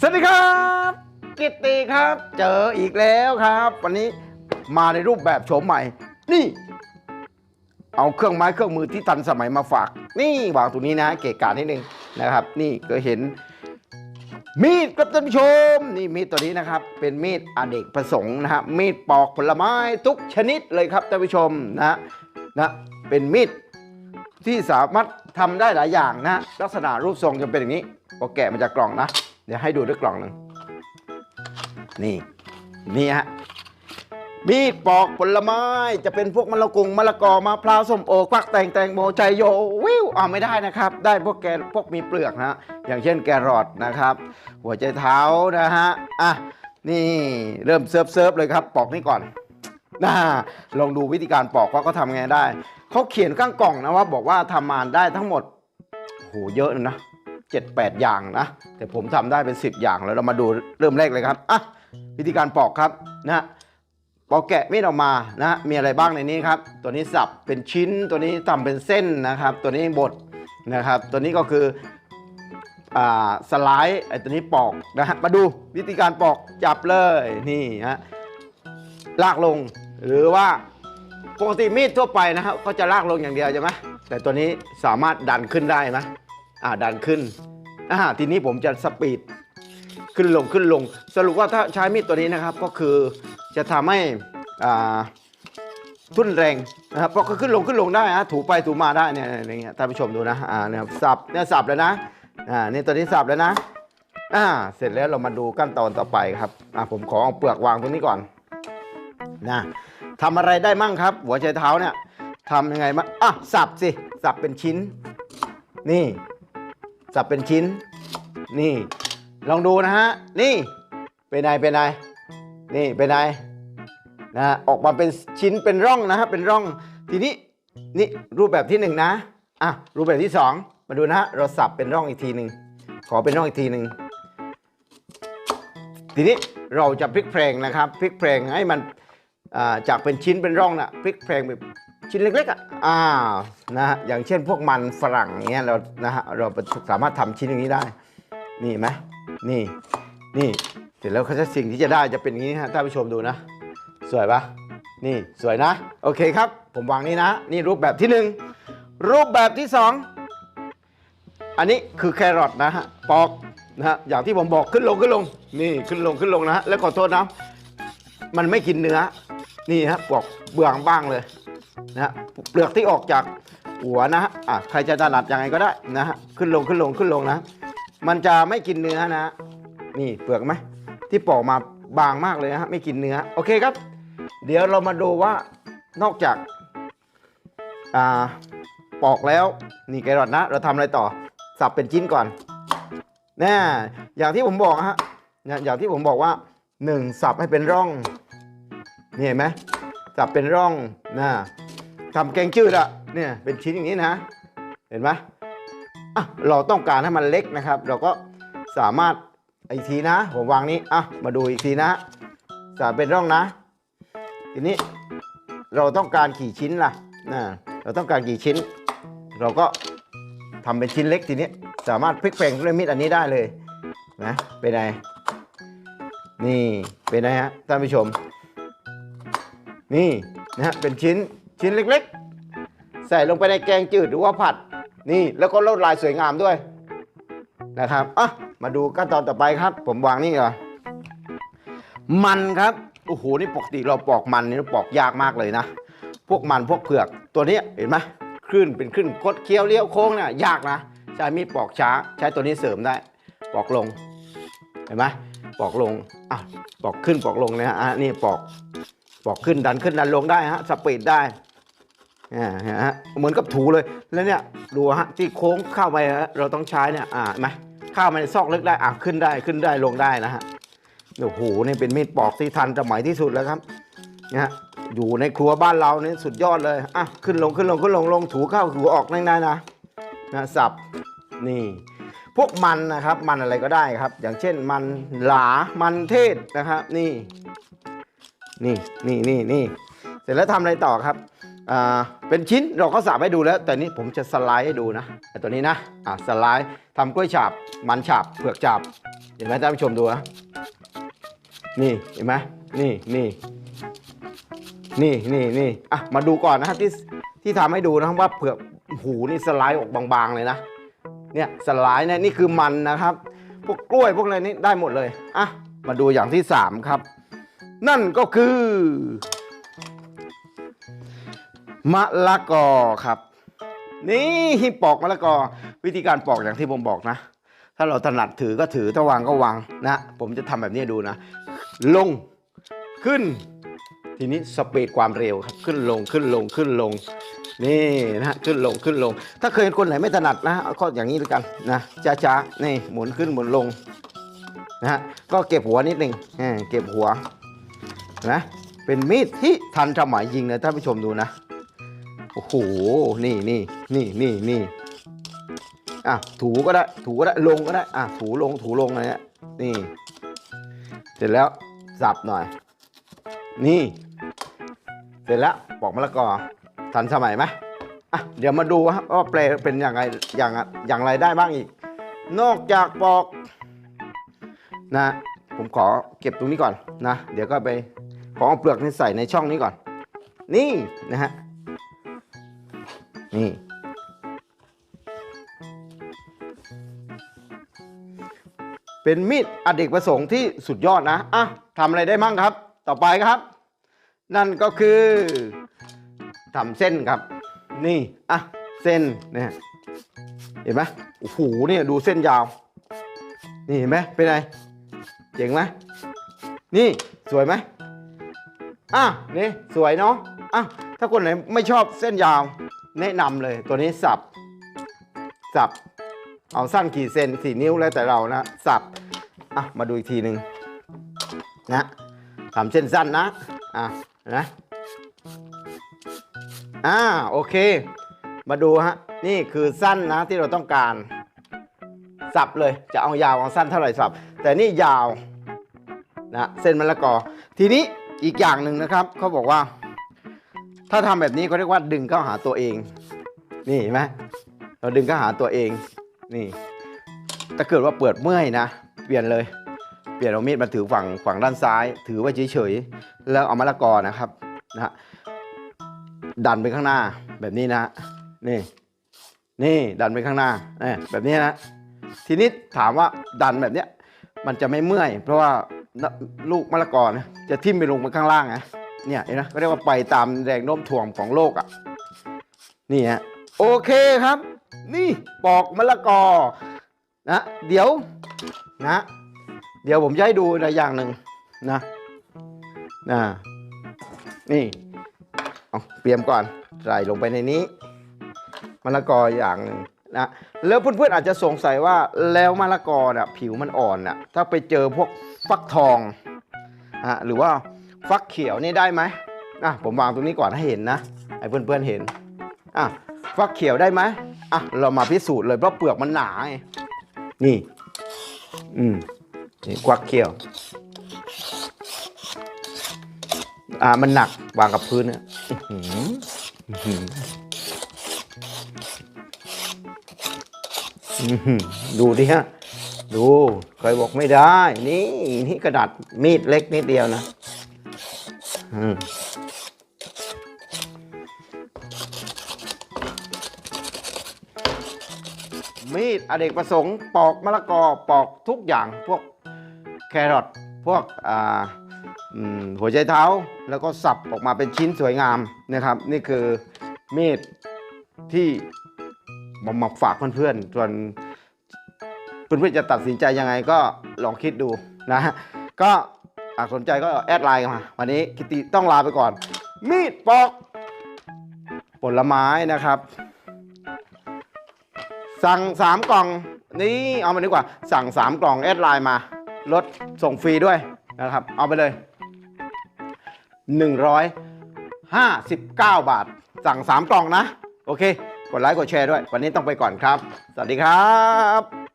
สวัสดีครับ กิตติครับ เจออีกแล้วครับ วันนี้มาในรูปแบบโฉมใหม่ นี่ เอาเครื่องไม้เครื่องมือที่ทันสมัยมาฝาก นี่วางตรงนี้นะ เกะกะนิดนึงนะครับ นี่ก็เห็น มีดครับท่านผู้ชม นี่มีดตัวนี้นะครับ เป็นมีดอเนกประสงค์นะครับมีดปอกผลไม้ทุกชนิดเลยครับท่านผู้ชมนะนะเป็นมีดที่สามารถทำได้หลายอย่างนะลักษณะรูปทรงจะเป็นอย่างนี้พอแกะมาจากกล่องนะ เดี๋ยวให้ดูด้วยกล่องหนึ่งนี่นี่ฮะมีดปอกผลไม้จะเป็นพวกมะละกงมะละกอมะพร้าวส้มโอควักแตงแตงโมใจโยวิวอ่าไม่ได้นะครับ ได้พวกแกพวกมีเปลือกนะอย่างเช่นแกรอทนะครับ หัวใจเท้านะฮะอะนี่เริ่มเซิร์ฟเซิร์ฟเลยครับ ปอกนี่ก่อนนะลองดูวิธีการปอกว่าเขาทำไงได้เขาเขียนข้างกล่องนะว่าบอกว่าทำมาได้ทั้งหมดโหเยอะนะ เจ็ดแปดอย่างนะ แต่ผมทำได้เป็น 10 อย่างแล้วเรามาดูเริ่มแรกเลยครับอะวิธีการปอกครับนะปอกแกะมีดออกมานะมีอะไรบ้างในนี้ครับ ตัวนี้สับเป็นชิ้นตัวนี้ทำเป็นเส้นนะครับ ตัวนี้บดนะครับ ตัวนี้ก็คืออ่าสไลด์ไอ้ตัวนี้ปอกนะฮะมาดูวิธีการปอกจับเลยนี่ฮะลากลงหรือว่าปกติมีดทั่วไปนะครับก็จะลากลงอย่างเดียวใช่ไหมแต่ตัวนี้สามารถดันขึ้นได้ไหม อ่าดันขึ้นอ่าทีนี้ผมจะสปีดขึ้นลงขึ้นลง สรุปว่าถ้าใช้มีดตัวนี้นะครับก็คือจะทำให้อ่าทุ่นแรงนะครับเพราะก็ขึ้นลงขึ้นลงได้นะถูไปถูมาได้เนี่ยอย่างเงี้ยท่านผู้ชมดูนะอ่าเนี่ยสับเนี่ยสับแล้วนะอ่านี่ตัวนี้สับแล้วนะอ่าเสร็จแล้วเรามาดูขั้นตอนต่อไปครับอ่าผมขอเอาเปลือกวางตรงนี้ก่อนนะทำอะไรได้มั่งครับ หัวใจเท้าเนี่ยทำยังไงมั่งอะสับสิสับเป็นชิ้น นี่ สับเป็นชิ้น นี่ ลองดูนะฮะ นี่ เป็นไงเป็นไงนี่เป็นไงนะฮะออกมาเป็นชิ้นเป็นร่องนะฮะ เป็นร่อง ทีนี้ นี่รูปแบบที่หนึ่งนะ อะ รูปแบบที่สอง มาดูนะฮะ เราสับเป็นร่องอีกทีหนึ่ง ขอเป็นร่องอีกทีหนึ่ง ทีนี้เราจะพลิกแพลงนะครับ พลิกแพลงให้มันอ่าจากเป็นชิ้นเป็นร่องนะพลิกแพลงแบบ ชิ้นเล็กๆอะอ่านะฮะอย่างเช่นพวกมันฝรั่งเงี้ยเรานะฮะเราสามารถทำชิ้นอย่างนี้ได้ นี่ไหมนี่นี่เสร็จแล้วเขาจะสิ่งที่จะได้จะเป็นอย่างนี้ฮะท่านผู้ชมดูนะ สวยปะนี่สวยนะ โอเคครับ ผมวางนี่นะ นี่รูปแบบที่หนึ่งรูปแบบที่สองอันนี้คือแครอทนะฮะปอกนะฮะอย่างที่ผมบอกขึ้นลงขึ้นลง นี่ขึ้นลงขึ้นลงนะฮะแล้วขอโทษนะ มันไม่กินเนื้อ นี่ฮะปอกเบื้องบ้างเลย นะฮะเปลือกที่ออกจากหัวนะฮะใครจะถนัดยังไงก็ได้นะฮะขึ้นลงขึ้นลงขึ้นลงนะ มันจะไม่กินเนื้อนะ นี่เปลือกไหมที่ปอกมาบางมากเลยนะฮะไม่กินเนื้อโอเคครับ เดี๋ยวเรามาดูว่านอกจากอ่าปอกแล้วนี่แครอทนะ เราทำอะไรต่อ สับเป็นชิ้นก่อนนะอย่างที่ผมบอกฮะอย่างที่ผมบอกว่าหนึ่งสับให้เป็นร่องนี่เห็นไหมสับเป็นร่องนะ ทำแกงจืดอะเนี่ยเป็นชิ้นอย่างนี้นะ เห็นไหมอะเราต้องการให้มันเล็กนะครับ เราก็สามารถอีกทีนะ ผมวางนี้อะมาดูอีกทีนะสับเป็นร่องนะ ทีนี้เราต้องการกี่ชิ้นล่ะนะเราต้องการกี่ชิ้น เราก็ทำเป็นชิ้นเล็กทีนี้สามารถพลิกแปลงด้วยมีดอันนี้ได้เลยนะเป็นไงนี่เป็นไงฮะท่านผู้ชม นี่นะฮะเป็นชิ้น ชิ้นเล็กๆ ใส่ลงไปในแกงจืดหรือว่าผัด นี่แล้วก็ลวดลายสวยงามด้วยนะครับอะมาดูขั้นตอนต่อไปครับ ผมวางนี่ก่อมันครับโอ้โหนี่ปกติเราปอกมันนี่เราปอกยากมากเลยนะ พวกมันพวกเผือกตัวนี้เห็นไหมคลื่นเป็นคลื่นคดเคี้ยวเลี้ยวโค้งเนี่ยยากนะใช้มีดปอกช้าใช้ตัวนี้เสริมได้ ปอกลงเห็นไหมปอกลงอะปอกขึ้นปอกลงเนี่ยฮะอะนี่ปอกปอกขึ้นดันขึ้นดันลงได้ฮะสปีดได้ อ่าฮะเหมือนกับถูเลยแล้วเนี่ยดูฮะที่โค้งเข้าไปฮะเราต้องใช้เนี่ยอ่าไหมเข้ามาในซอกเล็กได้อะขึ้นได้ขึ้นได้ลงได้นะฮะโอ้โหนี่เป็นมีดปอกที่ทันสมัยที่สุดแล้วครับนะฮะอยู่ในครัวบ้านเราเนี่ยสุดยอดเลยอะขึ้นลงขึ้นลงขึ้นลงลงถูเข้าถูออกนั่งได้นะนะสับนี่ พวกมันนะครับมันอะไรก็ได้ครับ อย่างเช่นมันหลามันเทศนะครับ นี่ นี่นี่นี่นี่เสร็จแล้วทำอะไรต่อครับ อ่าเป็นชิ้นเราก็สับให้ดูแล้ว แต่นี้ผมจะสไลด์ให้ดูนะไอตัวนี้นะอ่าสไลด์ทำกล้วยฉาบมันฉาบเผือกฉาบเห็นไหมท่านผู้ชมดูนะนี่เห็นไหมนี่นี่นี่นี่นี่อะมาดูก่อนนะครับที่ที่ทำให้ดูนะครับว่าเผือกหูนี่สไลด์ออกบางๆเลยนะเนี่ยสไลด์เนี่ยนี่คือมันนะครับ พวกกล้วยพวกอะไรนี่ได้หมดเลยอะมาดูอย่างที่สามครับ นั่นก็คือ มะละกอครับ นี่ปอกมะละกอ วิธีการปอกอย่างที่ผมบอกนะ ถ้าเราถนัดถือก็ถือถ้าวางก็วางนะ ผมจะทำแบบนี้ดูนะ ลงขึ้น ทีนี้สปีดความเร็วครับ ขึ้นลงขึ้นลงขึ้นลง นี่นะขึ้นลงขึ้นลง ถ้าเคยเห็นคนไหนไม่ถนัดนะก็อย่างนี้ด้วยกันนะจ้าๆนี่หมุนขึ้นหมุนลงนะฮะก็เก็บหัวนิดหนึ่งเออเก็บหัวนะเป็นมีดที่ทันสมัยยิงนะท่านผู้ชมดูนะ โอ้โห นี่นี่นี่นี่นี่อะ ถูก็ได้ ถูก็ได้ ลงก็ได้ อะ ถูลง ถูลงอะไรเนี่ยนี่ เสร็จแล้ว สับหน่อย นี่ เสร็จแล้ว ปอกมะละกอ ทันสมัยไหมอะ เดี๋ยวมาดูว่าแปลเป็นอย่างไร อย่างอย่างไรได้บ้างอีก นอกจากปอก นะ ผมขอเก็บตรงนี้ก่อนนะ เดี๋ยวก็ไปขอเอาเปลือกนี่ใส่ในช่องนี้ก่อน นี่นะฮะ นี่ เป็นมีดอเนกประสงค์ที่สุดยอดนะอะทำอะไรได้มั่งครับ ต่อไปครับ นั่นก็คือทำเส้นครับ นี่อะเส้นเนี่ยเห็นไหมโอ้โหเนี่ยดูเส้นยาว นี่เห็นไหมเป็นไงเจ๋งไหมนี่สวยไหมอะนี่สวยเนาะอะถ้าคนไหนไม่ชอบเส้นยาว แนะนำเลยตัวนี้สับ สับ เอาสั้นกี่เซนสี่นิ้วแล้วแต่เรานะ สับ อะ มาดูอีกทีหนึ่งนะทำเส้นสั้นนะ อะ นะ อ่า โอเค มาดูฮะ นี่คือสั้นนะที่เราต้องการ สับเลย จะเอายาวเอาสั้นเท่าไหร่สับ แต่นี่ยาวนะ เส้นมะละกอ ทีนี้อีกอย่างหนึ่งนะครับ เขาบอกว่า ถ้าทำแบบนี้เขาเรียกว่าดึงเข้าหาตัวเอง นี่เห็นไหมเราดึงเข้าหาตัวเอง นี่ถ้าเกิดว่าเปิดเมื่อยนะ เปลี่ยนเลย เปลี่ยนเอามีดมาถือฝั่งฝั่งด้านซ้าย ถือไว้เฉยๆ แล้วเอามะละกอนะครับนะฮะดันไปข้างหน้าแบบนี้นะนี่ นี่ดันไปข้างหน้าแบบนี้นะ ทีนี้ถามว่าดันแบบเนี้ยมันจะไม่เมื่อย เพราะว่าลูกมะละกอนะจะทิ่มไปลงไปข้างล่างนะ เนี่ยเห็นไหมก็เรียกว่าไปตามแรงโน้มถ่วงของโลกอะนี่ฮะโอเคครับ นี่ปอกมะละกอนะเดี๋ยวนะ เดี๋ยวผมจะให้ดูอะไรอย่างหนึ่งนะนะนี่เอาเตรียมก่อนใส่ลงไปในนี้มะละกออย่างหนึ่งนะแล้วเพื่อนๆอาจจะสงสัยว่าแล้วมะละกอเนี่ยผิวมันอ่อนน่ะถ้าไปเจอพวกฟักทองอะหรือว่า ฟักเขียวนี่ได้ไหมอะผมวางตรงนี้ก่อนให้เห็นนะให้เพื่อนๆเห็นอะฟักเขียวได้ไหมอะเรามาพิสูจน์เลยเพราะเปลือกมันหนาไงนี่ อืมนี่ควักเขียว อ่ามันหนักวางกับพื้นเนี่ยอือหืออือหือดูดิฮะ ดูเคยบอกไม่ได้ นี่นี่กระดาษมีดเล็กนิดเดียวนะ มีดอเนกประสงค์ปอกมะละกอปอกทุกอย่างพวกแครอทพวกหัวใจเท้าแล้วก็สับออกมาเป็นชิ้นสวยงามนะครับ นี่คือมีดที่มมาฝากเพื่อนๆส่วนเพื่อนๆจะตัดสินใจยังไงก็ลองคิดดูนะก็ ฮะก็อะสนใจก็แอดไลน์มา วันนี้กิติต้องลาไปก่อน มีดปอกผลไม้นะครับ สั่งสามกล่องนี่เอามาดีกว่า สั่งสามกล่องแอดไลน์มาลดส่งฟรีด้วยนะครับ เอาไปเลย 159 บาท สั่ง 3 กล่องนะ โอเค กดไลค์กดแชร์ด้วย วันนี้ต้องไปก่อนครับ สวัสดีครับ